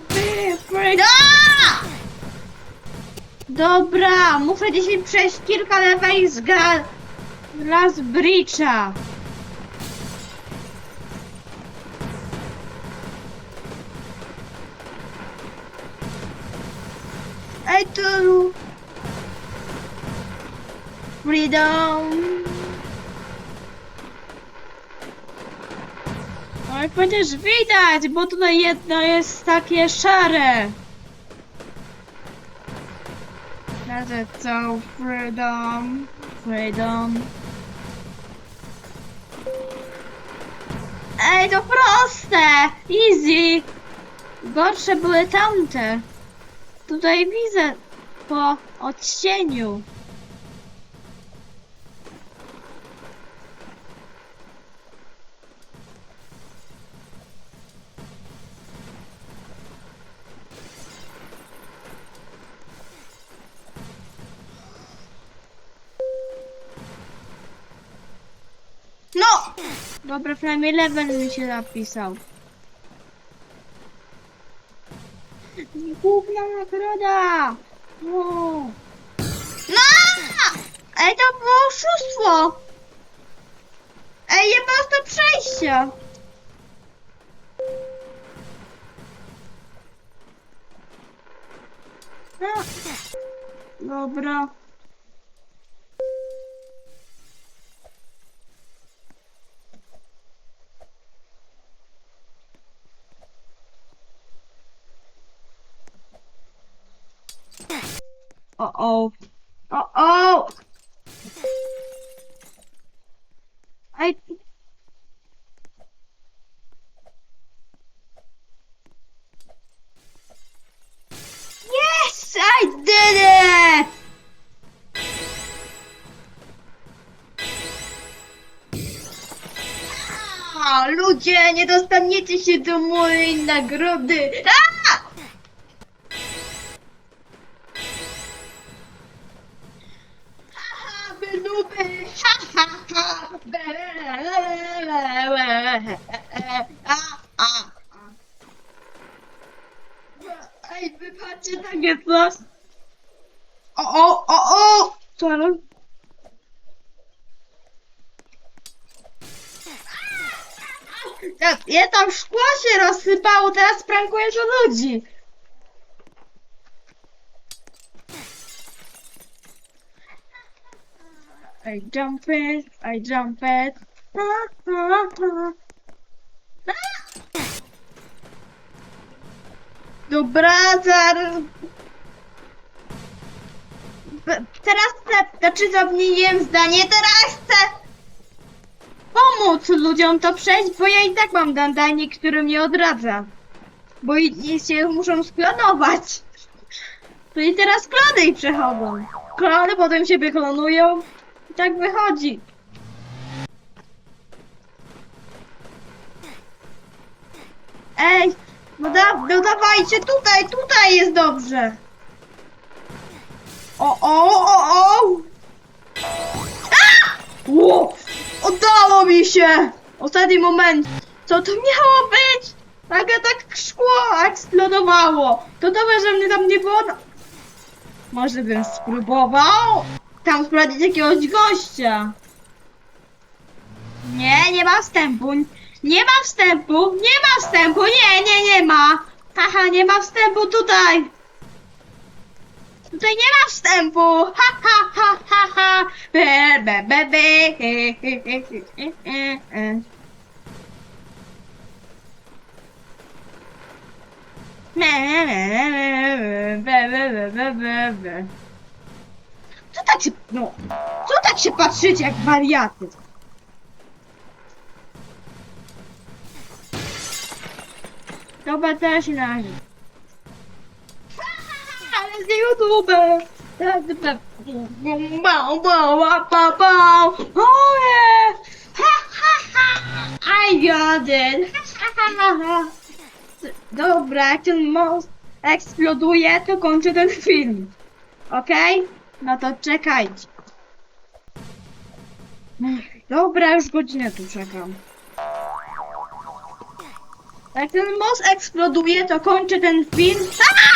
takie pyk, no! Dobra, muszę dzisiaj przejść kilka lewej z gal... Las Bridge'a. Ej, to... Freedom! No będziesz widać, bo tutaj jedno jest takie szare. That's so freedom, freedom. Ej, to proste! Easy! Gorsze były tamte. Tutaj widzę po odcieniu. No! Dobra, przynajmniej level mi się zapisał. Główna nagroda! Wow. No! Ej, to było oszustwo! Ej, nie ma to przejścia! No. Dobra. Uh-oh. Uh-oh! I... Yes! I did it! A, ludzie, nie dostaniecie się do mojej nagrody! A! A, a, a. Ej, wypatrzcie takie coś! O, o, o, o! Co? Ja, ja tam szkło się rozsypało, teraz prankujesz o ludzi. I jump it, I jump it. Dobra, zaraz. Teraz chcę, znaczy zmieniłem zdanie, teraz chcę pomóc ludziom to przejść, bo ja i tak mam dandanie, który mnie odradza. Bo i, i się muszą sklonować. To i teraz klony ich przechodzą. Klony potem się wyklonują. I tak wychodzi. Ej, no, da, no dawajcie tutaj, tutaj jest dobrze. O, o, o, o! Ło! Udało mi się! Ostatni moment. Co to miało być? Nagle tak szkło eksplodowało. To dobrze, że mnie tam nie było. No. Może bym spróbował tam sprawdzić jakiegoś gościa. Nie, nie ma wstępu. Nie ma wstępu. Nie ma wstępu. Nie, nie, nie ma. Haha, nie ma wstępu tutaj. Tutaj nie ma wstępu! Ha, ha, ha, ha, ha! Be, be, be, be. Co tak się... No... Co tak się patrzycie jak wariaty? Teraz się należy. Ale z YouTube! Bał, bał, bał, bał! Yeah! Ha, ha, ha! I got it! Ha, ha, ha, ha. Dobra, jak ten most eksploduje, to kończę ten film. Okej? No to czekajcie. Dobra, już godzinę tu czekam. Jak ten most eksploduje, to kończę ten film. A!